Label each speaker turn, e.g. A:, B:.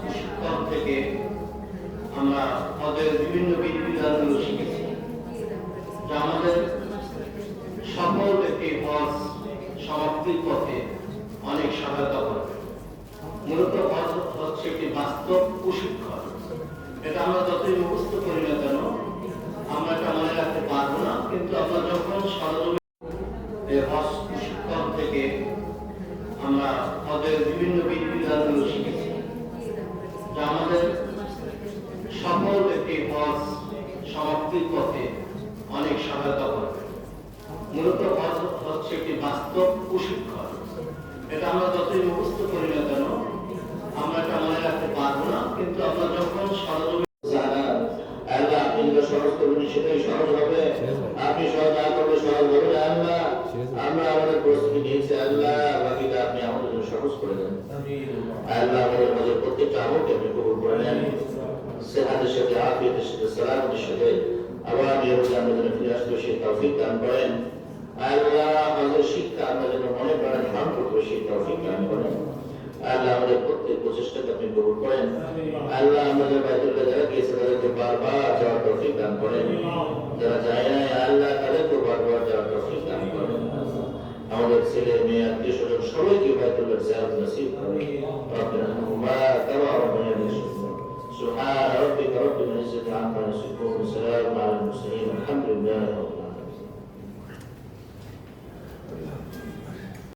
A: প্রশিক্ষণ থেকে আমরা হজের বিভিন্ন বিধিবিধানগুলো শিখেছি। যা আমাদের সকল ব্যক্তি হজ সমাপ্তির পথে অনেক সহায়তা করবে। মূলত হজ হচ্ছে একটি বাস্তব প্রশিক্ষণ। এটা আমরা যতই মুখস্থ করি না কেন, আমরা এটা মনে রাখতে পারব না, কিন্তু আমরা যখন সরজমে হজ প্রশিক্ষণ থেকে আমরা হজের বিভিন্ন বিধিবিধানগুলো শিখেছি। যা আমাদের সকল ব্যক্তি হজ সমাপ্তির পথে অনেক সহায়তা করবে। মূলত হজ হচ্ছে একটি বাস্তব প্রশিক্ষণ। এটা আমরা যতই মুখস্থ করি না কেন আমরা এটা মনে রাখতে পারব না কিন্তু আমরা যখন সরজমে
B: জানা আল্লাহ আপনি যেটা সহজ করবেন সেটাই সহজ হবে। আপনি সহজ না করলে সহজ হবে আল্লাহ। আমরা আমাদের প্রস্তুতি নিয়েছি আল্লাহ। বাকিটা করে দেন আল্লাহ আমাদের মাঝে প্রত্যেকটা আমলকে আপনি কবুল করে নেন। সেহাদের সাথে আফিয়তের সাথে সালামতের সাথে আবার এবার আমরা যেন ফিরে আসব সেই তৌফিক দান করেন। আল্লাহ আমাদের শিক্ষা আমরা যেন মনে প্রাণে ধারণ করব সেই তৌফিক দান করেন। আল্লাহ আমাদের প্রত্যেক প্রচেষ্টাকে আপনি কবুল করেন। আল্লাহ আমাদের বাইতুল্লাহ যারা গিয়েছে তাদেরকে বারবার যাওয়ার তৌফিক দান করেন। যারা যায় নাই আল্লাহ তাদেরকে جميع الدشر الشروط يبتل بسعر نصيب ربنا. هما كما ربنا يشكرون سبحان ربك رب العزة عما يصفون وسلام على المرسلين. الحمد لله رب العالمين.